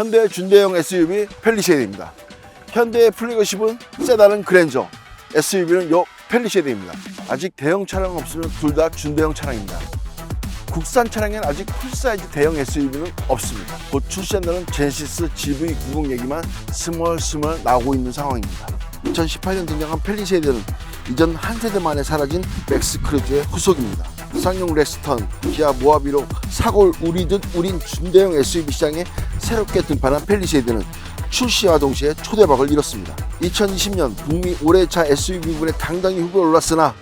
현대 준대형 SUV 펠리쉐이드입니다. 현대의 플래그십은 세단은 그랜저, SUV는 요 펠리쉐이드입니다. 아직 대형 차량 없으면 둘 다 준대형 차량입니다. 국산 차량엔 아직 풀사이즈 대형 SUV는 없습니다. 곧 출시한다는 제네시스 GV90 얘기만 스멀스멀 나오고 있는 상황입니다. 2018년 등장한 펠리쉐이드는 이전 한 세대 만에 사라진 맥스 크루즈의 후속입니다. 쌍용 렉스턴, 기아 모하비로 사골 우리듯 우린 준대형 SUV 시장에 새롭게 등판한 펠리쉐이드는 출시와 동시에 초대박을 이뤘습니다. 2020년 북미 올해차 SUV 부분에 당당히 후보에 올랐으나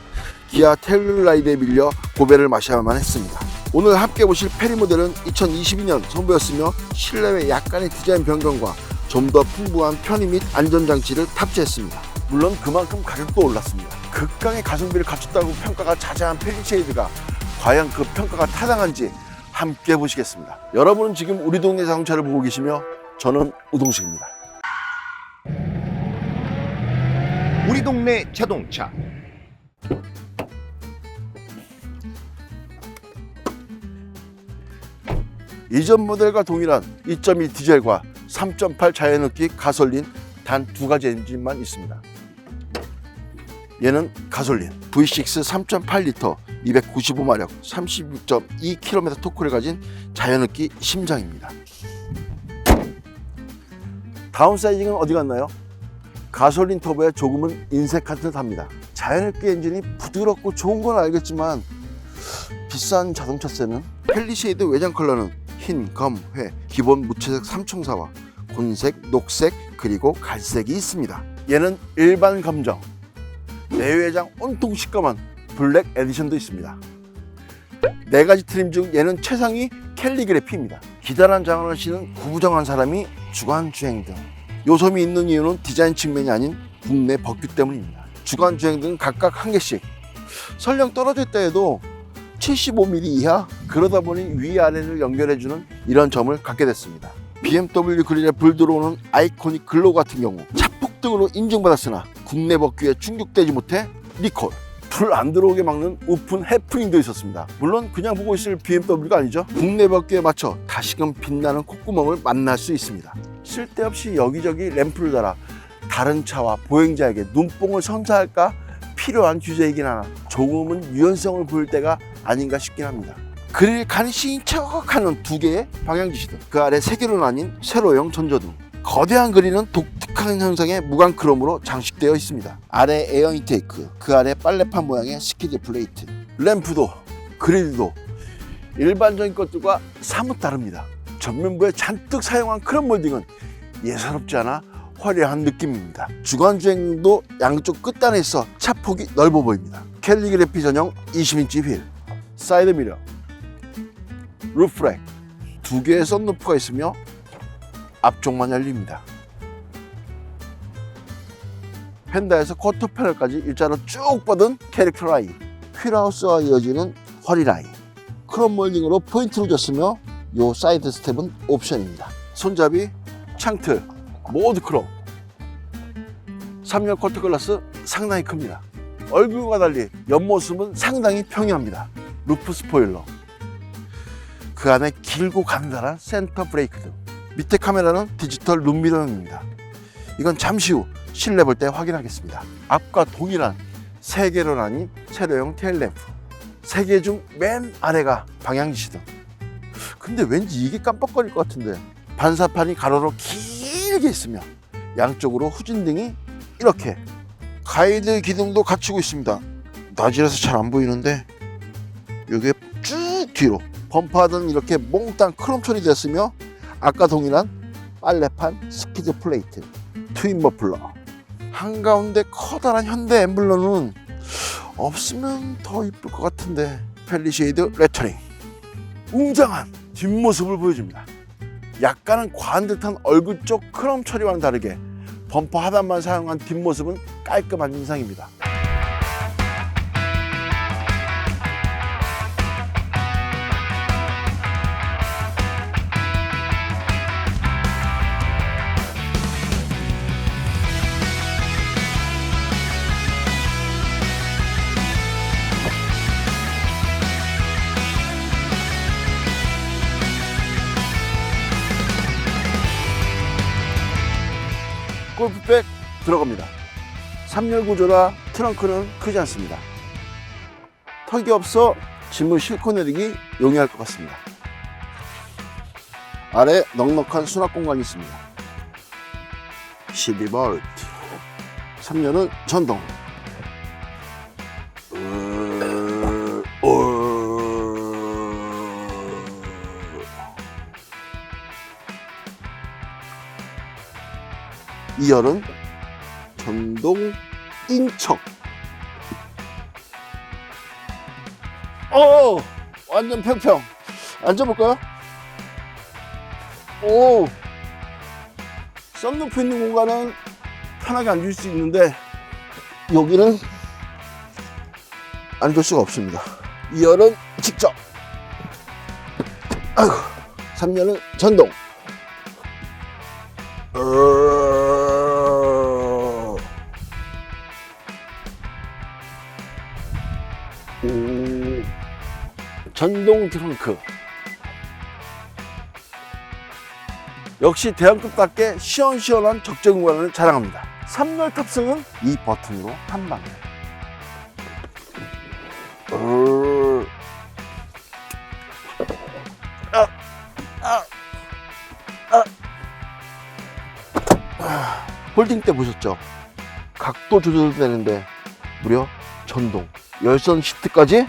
기아 텔룰라이드에 밀려 고배를 마셔야만 했습니다. 오늘 함께 보실 페리 모델은 2022년 선보였으며 실내외 약간의 디자인 변경과 좀 더 풍부한 편의 및 안전장치를 탑재했습니다. 물론 그만큼 가격도 올랐습니다. 극강의 가성비를 갖췄다고 평가가 자자한 펠리쉐이드가 과연 그 평가가 타당한지 함께 보시겠습니다. 여러분은 지금 우리 동네 자동차를 보고 계시며 저는 우동식입니다. 우리 동네 자동차 이전 모델과 동일한 2.2 디젤과 3.8 자연흡기 가솔린 단 두 가지 엔진만 있습니다. 얘는 가솔린 V6 3.8리터 295마력 36.2km 토크를 가진 자연흡기 심장입니다. 다운사이징은 어디 갔나요? 가솔린 터보에 조금은 인색한 듯 합니다. 자연흡기 엔진이 부드럽고 좋은 건 알겠지만 비싼 자동차세는 펠리쉐이드 외장 컬러는 흰, 검, 회, 기본 무채색 삼총사와 곤색, 녹색, 그리고 갈색이 있습니다. 얘는 일반 검정, 내외장 온통 시꺼먼 블랙 에디션도 있습니다. 네 가지 트림 중 얘는 최상위 캘리그래피입니다. 기다란 장원을 신은 구부정한 사람이 주간 주행 등 요섬이 있는 이유는 디자인 측면이 아닌 국내 법규 때문입니다. 주간 주행 등 각각 한 개씩 설령 있다 해도 75mm 이하 그러다 보니 위아래를 연결해주는 이런 점을 갖게 됐습니다. BMW 그릴에 불 들어오는 아이코닉 글로우 같은 경우 차폭등으로 인증받았으나 국내 법규에 충족되지 못해 리콜 불 안 들어오게 막는 오픈 해프닝도 있었습니다. 물론 그냥 보고 있을 BMW가 아니죠. 국내 법규에 맞춰 다시금 빛나는 콧구멍을 만날 수 있습니다. 쓸데없이 여기저기 램프를 달아 다른 차와 보행자에게 눈뽕을 선사할까 필요한 규제이긴 하나 조금은 유연성을 보일 때가 아닌가 싶긴 합니다. 그릴 간신히 척하는 두 개의 방향지시등 그 아래 세 개로 나뉜 세로형 전조등 거대한 그릴은 독특 한 현상의 무광 크롬으로 장식되어 있습니다. 아래 에어 인테이크, 그 아래 빨래판 모양의 스키드 플레이트, 램프도 그릴도 일반적인 것들과 사뭇 다릅니다. 전면부에 잔뜩 사용한 크롬 몰딩은 예사롭지 않아 화려한 느낌입니다. 주간 주행도 양쪽 끝단에 있어 차 폭이 넓어 보입니다. 캘리그래피 전용 20인치 휠, 사이드 미러, 루프렉, 두 개의 썬루프가 있으며 앞쪽만 열립니다. 펜다에서 쿼터 패널까지 일자로 쭉 뻗은 캐릭터 라인, 휠하우스와 이어지는 허리 라인, 크롬 몰딩으로 포인트를 줬으며 요 사이드 스텝은 옵션입니다. 손잡이, 창틀, 모두 크롬. 3열 커트 글라스 상당히 큽니다. 얼굴과 달리 옆모습은 상당히 평이합니다. 루프 스포일러. 그 안에 길고 간단한 센터 브레이크 등. 밑에 카메라는 디지털 룸미러입니다. 이건 잠시 후 실내 볼 때 확인하겠습니다. 앞과 동일한 세 개로 나뉜 세로형 테일램프. 세 개 중 맨 아래가 방향지시등. 근데 왠지 이게 깜빡거릴 것 같은데 반사판이 가로로 길게 있으며 양쪽으로 후진등이 이렇게 가이드 기능도 갖추고 있습니다. 낮이라서 잘 안 보이는데 여기에 쭉 뒤로 범퍼하던 이렇게 몽땅 크롬 처리됐으며 아까 동일한 빨래판 스키드 플레이트 트윈 머플러 한가운데 커다란 현대 엠블럼은 없으면 더 이쁠 것 같은데 펠리쉐이드 레터링 웅장한 뒷모습을 보여줍니다. 약간은 과한 듯한 얼굴 쪽 크롬 처리와는 다르게 범퍼 하단만 사용한 뒷모습은 깔끔한 인상입니다. 골프백 들어갑니다. 3열 구조라 트렁크는 크지 않습니다. 턱이 없어 짐을 싣고 내리기 용이할 것 같습니다. 아래 넉넉한 수납 공간이 있습니다. 12V 3열은 전동 2열은 전동 인척. 어 완전 평평. 앉아볼까요? 오. 썬루프 있는 공간은 편하게 앉을 수 있는데 여기는 앉을 수가 없습니다. 2열은 직접. 아이고 3열은 전동 전동 트렁크 역시 대형급답게 시원시원한 적재 공간을 자랑합니다 3열 탑승은 이 버튼으로 한방 어... 아, 아, 아. 홀딩 때 보셨죠? 각도 조절되는데 무려 전동 열선 시트까지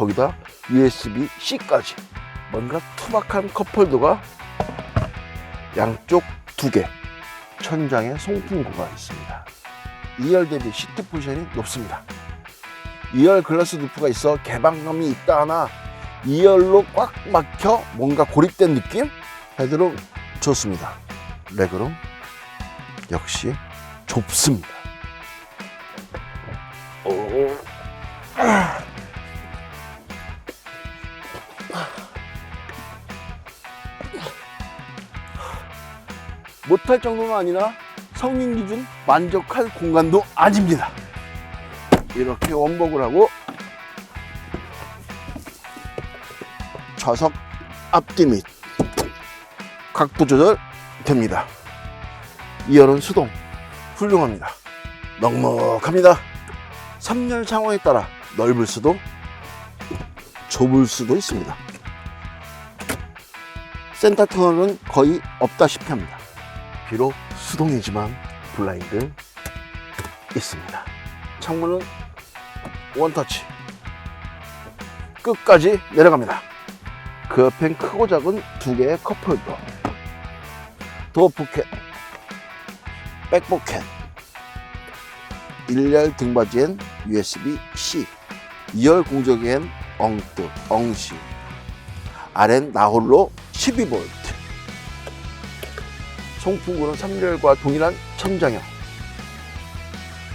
거기다 USB-C까지 뭔가 투박한 컵홀더가 양쪽 두 개 천장에 송풍구가 있습니다 2열 대비 시트 포지션이 높습니다 2열 글라스 루프가 있어 개방감이 있다 하나 2열로 꽉 막혀 뭔가 고립된 느낌? 헤드룸 좋습니다 레그룸 역시 좁습니다. 오. 못할 정도는 아니나 성인 기준 만족할 공간도 아닙니다. 이렇게 원복을 하고 좌석 앞뒤 및 각도 조절 됩니다. 2열은 수동 훌륭합니다 넉넉합니다 3열 상황에 따라 넓을 수도 좁을 수도 있습니다 센터 터널은 거의 없다시피 합니다 비록 수동이지만 블라인드 있습니다. 창문은 원터치. 끝까지 내려갑니다. 그 옆엔 크고 작은 두 개의 컵홀더 도어 포켓 백 포켓. 1열 등받이엔 USB-C 2열 공조기엔 엉뜨, 엉시 아래는 나홀로 12V 송풍구는 3열과 동일한 천장형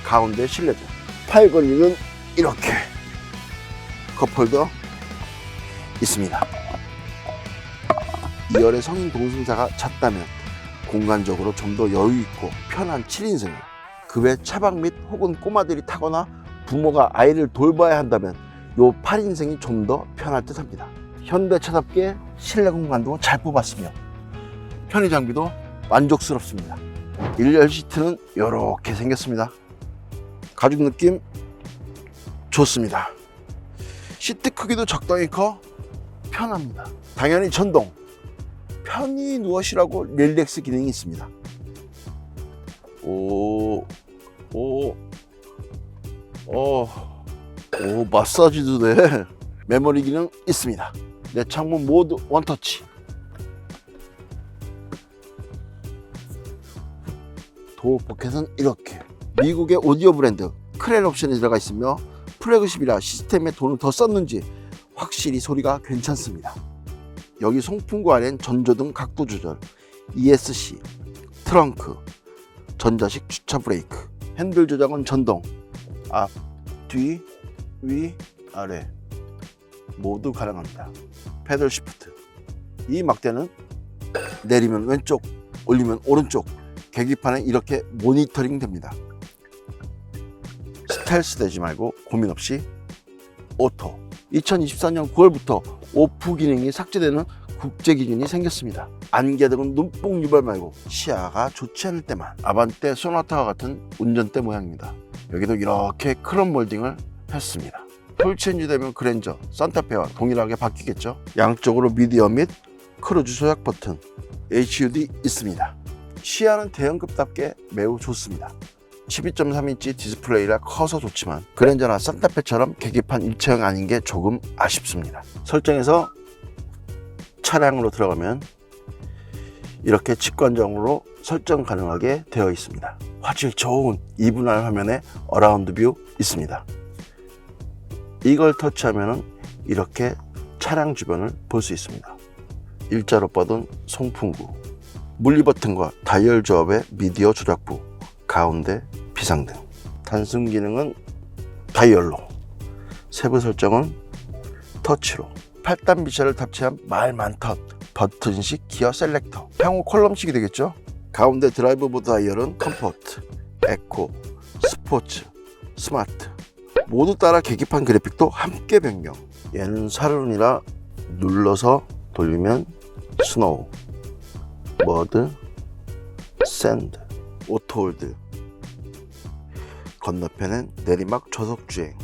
가운데 실내등 팔 걸리는 이렇게 컵홀더 있습니다 2열의 성인 동승자가 찼다면 공간적으로 좀 더 여유 있고 편한 7인승을 그 외 차박 및 혹은 꼬마들이 타거나 부모가 아이를 돌봐야 한다면 요 8인승이 좀 더 편할 듯 합니다. 현대차답게 실내 공간도 잘 뽑았으며 편의 장비도 만족스럽습니다. 1열 시트는 이렇게 생겼습니다. 가죽 느낌 좋습니다. 시트 크기도 적당히 커 편합니다. 당연히 전동 편히 누워시라고 릴렉스 기능이 있습니다. 오, 오, 오, 오, 마사지도 돼. 메모리 기능 있습니다. 내 창문 모두 원터치. 도어 포켓은 이렇게. 미국의 오디오 브랜드 크렐 옵션이 들어가 있으며 플래그십이라 시스템에 돈을 더 썼는지 확실히 소리가 괜찮습니다. 여기 송풍구 안엔 전조등 각도 조절, ESC, 트렁크, 전자식 주차 브레이크, 핸들 조작은 전동, 앞, 뒤, 위, 아래 모두 가능합니다. 패들 시프트. 이 막대는 내리면 왼쪽, 올리면 오른쪽, 계기판에 이렇게 모니터링 됩니다. 스텔스 되지 말고 고민 없이 오토. 2024년 9월부터 오프 기능이 삭제되는 국제 기준이 생겼습니다. 안개 등은 눈뽕 유발 말고 시야가 좋지 않을 때만 아반떼 소나타와 같은 운전대 모양입니다. 여기도 이렇게 크롬 몰딩을 했습니다. 풀체인지 되면 그랜저, 산타페와 동일하게 바뀌겠죠. 양쪽으로 미디어 및 크루즈 조작 버튼, HUD 있습니다. 시야는 대형급답게 매우 좋습니다. 12.3인치 디스플레이라 커서 좋지만 그랜저나 산타페처럼 계기판 일체형 아닌 게 조금 아쉽습니다. 설정에서 차량으로 들어가면 이렇게 직관적으로 설정 가능하게 되어 있습니다. 화질 좋은 2분할 화면에 어라운드 뷰 있습니다. 이걸 터치하면 이렇게 차량 주변을 볼 수 있습니다. 일자로 뻗은 송풍구, 물리 버튼과 다이얼 조합의 미디어 조작부, 가운데 비상등, 단순 기능은 다이얼로, 세부 설정은 터치로, 8단 비샤를 탑재한 말 많던 버튼식 기어 셀렉터, 향후 컬럼식이 되겠죠? 가운데 드라이브 보드 다이얼은 컴포트, 에코, 스포츠, 스마트. 모두 따라 계기판 그래픽도 함께 변경. 얘는 사륜이라 눌러서 돌리면 스노우, 머드, 샌드, 오토홀드. 건너편엔 내리막 저속 주행,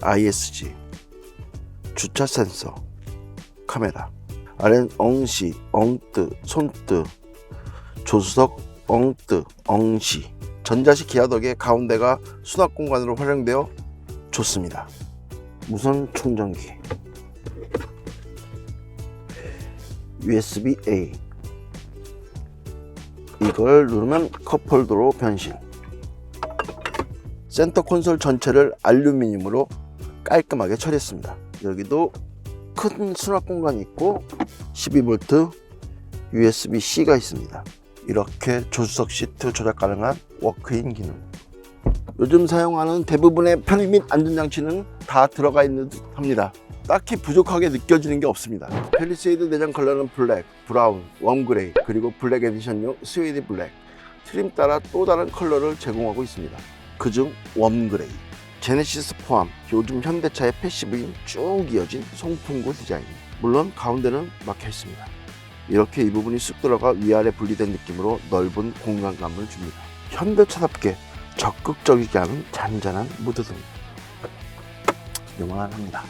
ISG, 주차 센서, 카메라. 아래는 엉시, 엉뜨, 손뜨, 조수석, 엉뜨, 엉시. 전자식 기아 덕에 가운데가 수납 공간으로 활용되어 좋습니다. 무선 충전기, USB-A. 이걸 누르면 컵홀더로 변신. 센터 콘솔 전체를 알루미늄으로 깔끔하게 처리했습니다. 여기도 큰 수납 공간이 있고 12V USB-C가 있습니다. 이렇게 조수석 시트 조작 가능한 워크인 기능. 요즘 사용하는 대부분의 편의 및 안전장치는 다 들어가 있는 듯 합니다. 딱히 부족하게 느껴지는 게 없습니다. 펠리세이드 내장 컬러는 블랙, 브라운, 웜그레이, 그리고 블랙 에디션용 스웨이드 블랙, 트림 따라 또 다른 컬러를 제공하고 있습니다. 그중 웜그레이. 제네시스 포함 요즘 현대차의 패시브인 쭉 이어진 송풍구 디자인. 물론 가운데는 막혀 있습니다. 이렇게 이 부분이 쑥 들어가 위아래 분리된 느낌으로 넓은 공간감을 줍니다. 현대차답게 적극적이게 하는 잔잔한 무드등입니다. 요만합니다.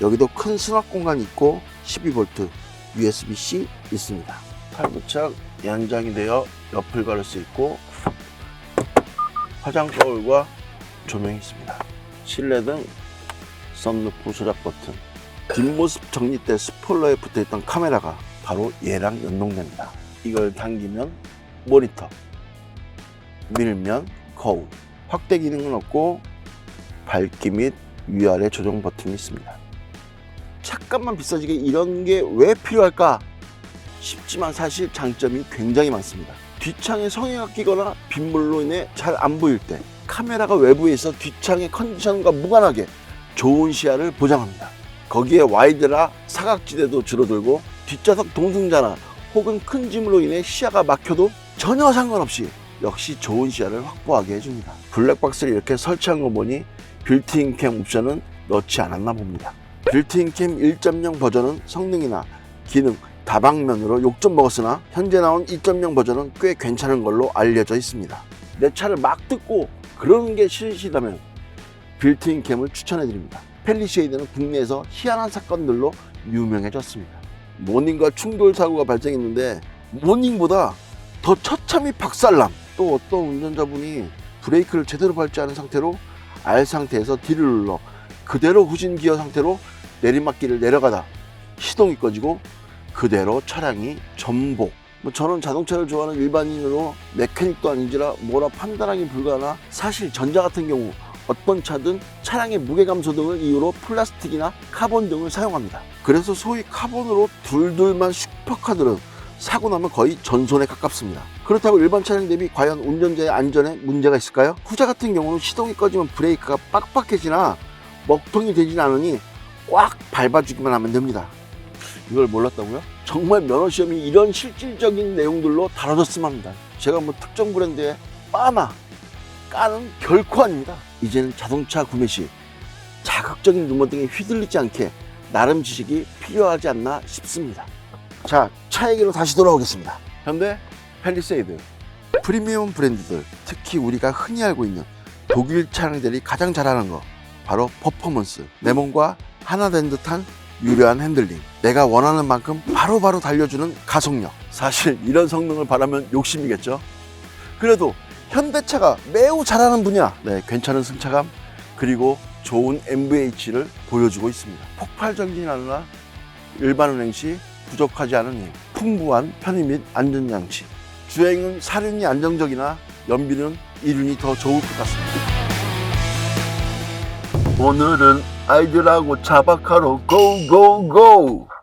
여기도 큰 수납 공간이 있고 12V USB-C 있습니다. 팔부착 연장이 되어 옆을 가를 수 있고 화장 거울과 조명이 있습니다. 실내등 썬루프 조작 버튼 뒷모습 정리 때 스포일러에 붙어있던 카메라가 바로 얘랑 연동됩니다. 이걸 당기면 모니터, 밀면 거울, 확대 기능은 없고 밝기 및 위아래 조정 버튼이 있습니다. 잠깐만 비싸지게 이런 게 왜 필요할까 싶지만 사실 장점이 굉장히 많습니다. 뒷창에 성에가 끼거나 빗물로 인해 잘 안 보일 때 카메라가 외부에 있어 뒷창의 컨디션과 무관하게 좋은 시야를 보장합니다. 거기에 와이드라 사각지대도 줄어들고 뒷좌석 동승자나 혹은 큰 짐으로 인해 시야가 막혀도 전혀 상관없이 역시 좋은 시야를 확보하게 해줍니다. 블랙박스를 이렇게 설치한 거 보니 빌트인 캠 옵션은 넣지 않았나 봅니다. 빌트인 캠 1.0 버전은 성능이나 기능 다방면으로 욕 좀 먹었으나 현재 나온 2.0 버전은 꽤 괜찮은 걸로 알려져 있습니다. 내 차를 막 듣고 그러는 게 싫으시다면 빌트인 캠을 추천해 드립니다. 펠리쉐이드는 국내에서 희한한 사건들로 유명해졌습니다. 모닝과 충돌 사고가 발생했는데 모닝보다 더 처참히 박살남. 또 어떤 운전자분이 브레이크를 제대로 밟지 않은 상태로 R 상태에서 D를 눌러 그대로 후진 기어 상태로 내리막길을 내려가다 시동이 꺼지고 그대로 차량이 전복. 뭐 저는 자동차를 좋아하는 일반인으로 메카닉도 아닌지라 뭐라 판단하기 불가하나 사실 전자 같은 경우 어떤 차든 차량의 무게 감소 등을 이유로 플라스틱이나 카본 등을 사용합니다. 그래서 소위 카본으로 둘둘만 슈퍼카들은 사고 나면 거의 전손에 가깝습니다. 그렇다고 일반 차량 대비 과연 운전자의 안전에 문제가 있을까요? 후자 같은 경우는 시동이 꺼지면 브레이크가 빡빡해지나 먹통이 되진 않으니 꽉 밟아주기만 하면 됩니다. 이걸 몰랐다고요? 정말 면허 시험이 이런 실질적인 내용들로 다뤄졌으면 합니다. 제가 뭐 특정 브랜드의 빠나 까는 결코 아닙니다. 이제는 자동차 구매 시 자극적인 루머 등에 휘둘리지 않게 나름 지식이 필요하지 않나 싶습니다. 자, 차 얘기로 다시 돌아오겠습니다. 현대 펠리세이드. 프리미엄 브랜드들, 특히 우리가 흔히 알고 있는 독일 차량들이 가장 잘하는 거 바로 퍼포먼스. 내 몸과 하나 된 듯한 유려한 핸들링. 내가 원하는 만큼 바로 바로 달려주는 가속력. 사실 이런 성능을 바라면 욕심이겠죠. 그래도 현대차가 매우 잘하는 분야. 네, 괜찮은 승차감 그리고 좋은 MVH를 보여주고 있습니다. 폭발적이진 않으나 일반 운행 시 부족하지 않은 힘, 풍부한 편의 및 안전 장치. 주행은 사륜이 안정적이나 연비는 이륜이 더 좋을 것 같습니다. 오늘은 아이들하고 차박하러 고고고!